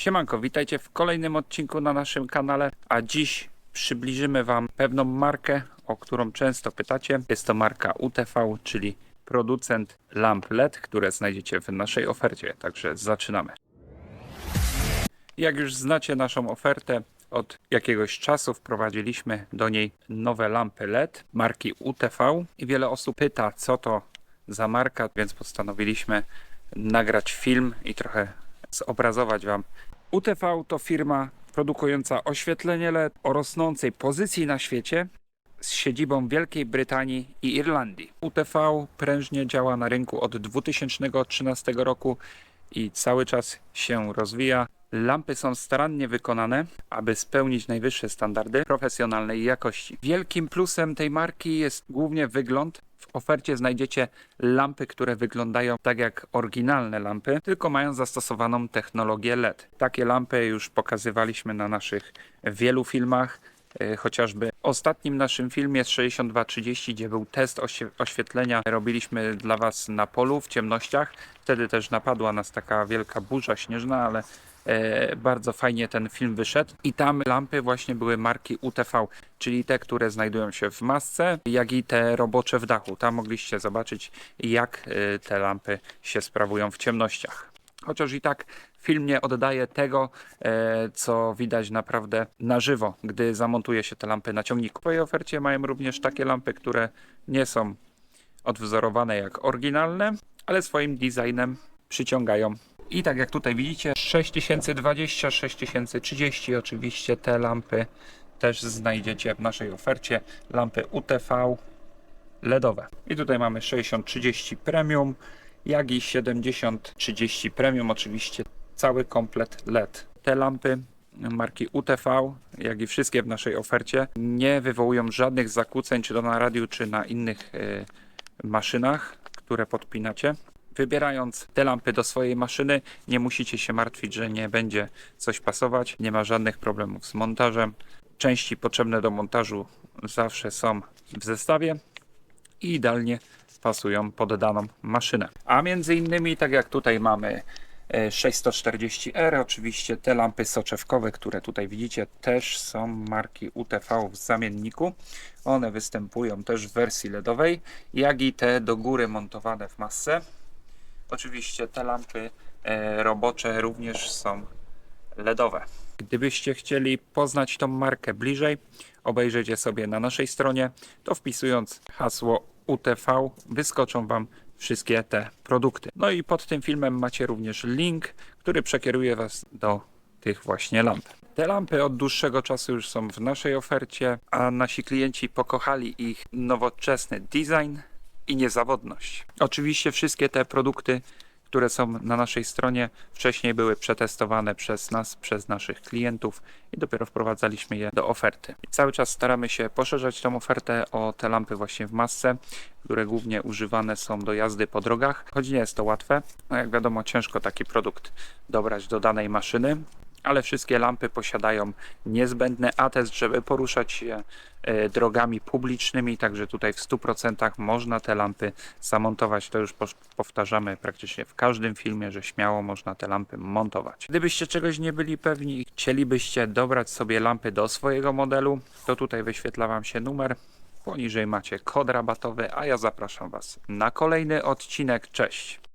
Siemanko, witajcie w kolejnym odcinku na naszym kanale, a dziś przybliżymy Wam pewną markę, o którą często pytacie. Jest to marka UTV, czyli producent lamp LED, które znajdziecie w naszej ofercie, także zaczynamy. Jak już znacie naszą ofertę, od jakiegoś czasu wprowadziliśmy do niej nowe lampy LED marki UTV i wiele osób pyta, co to za marka, więc postanowiliśmy nagrać film i trochę zobrazować Wam. UTV to firma produkująca oświetlenie LED o rosnącej pozycji na świecie z siedzibą Wielkiej Brytanii i Irlandii. UTV prężnie działa na rynku od 2013 roku i cały czas się rozwija. Lampy są starannie wykonane, aby spełnić najwyższe standardy profesjonalnej jakości. Wielkim plusem tej marki jest głównie wygląd. W ofercie znajdziecie lampy, które wyglądają tak jak oryginalne lampy, tylko mają zastosowaną technologię LED. Takie lampy już pokazywaliśmy na naszych wielu filmach. E, Chociażby ostatnim naszym filmie z 6230, gdzie był test oświetlenia, robiliśmy dla Was na polu w ciemnościach. Wtedy też napadła nas taka wielka burza śnieżna, ale bardzo fajnie ten film wyszedł. I tam lampy właśnie były marki UTV, czyli te, które znajdują się w masce, jak i te robocze w dachu. Tam mogliście zobaczyć, jak e, te lampy się sprawują w ciemnościach. Chociaż i tak film nie oddaje tego, e, co widać naprawdę na żywo, gdy zamontuje się te lampy na ciągniku. W swojej ofercie mają również takie lampy, które nie są odwzorowane jak oryginalne, ale swoim designem przyciągają. I tak jak tutaj widzicie, 6020, 6030 oczywiście te lampy też znajdziecie w naszej ofercie. Lampy UTV LEDowe. I tutaj mamy 6030 Premium, jak i 7030 Premium, oczywiście cały komplet LED. Te lampy marki UTV, jak i wszystkie w naszej ofercie, nie wywołują żadnych zakłóceń, czy to na radiu, czy na innych e, maszynach, które podpinacie. Wybierając te lampy do swojej maszyny, nie musicie się martwić, że nie będzie coś pasować. Nie ma żadnych problemów z montażem. Części potrzebne do montażu zawsze są w zestawie i idealnie pasują pod daną maszynę. A między innymi, tak jak tutaj mamy e, 640R, oczywiście te lampy soczewkowe, które tutaj widzicie, też są marki UTV w zamienniku. One występują też w wersji LEDowej, jak i te do góry montowane w masce. Oczywiście te lampy e, robocze również są LEDowe. Gdybyście chcieli poznać tą markę bliżej, obejrzeć je sobie na naszej stronie, to wpisując hasło UTV wyskoczą Wam wszystkie te produkty. No i pod tym filmem macie również link, który przekieruje Was do tych właśnie lamp. Te lampy od dłuższego czasu już są w naszej ofercie, a nasi klienci pokochali ich nowoczesny design i niezawodność. Oczywiście wszystkie te produkty które są na naszej stronie, wcześniej były przetestowane przez nas, przez naszych klientów i dopiero wprowadzaliśmy je do oferty. Cały czas staramy się poszerzać tą ofertę o te lampy właśnie w masce, które głównie używane są do jazdy po drogach, choć nie jest to łatwe. No jak wiadomo, ciężko taki produkt dobrać do danej maszyny. Ale wszystkie lampy posiadają niezbędny atest, żeby poruszać się e, drogami publicznymi, także tutaj w 100% można te lampy zamontować. To już powtarzamy praktycznie w każdym filmie, że śmiało można te lampy montować. Gdybyście czegoś nie byli pewni i chcielibyście dobrać sobie lampy do swojego modelu, to tutaj wyświetla Wam się numer. Poniżej macie kod rabatowy, a ja zapraszam Was na kolejny odcinek. Cześć!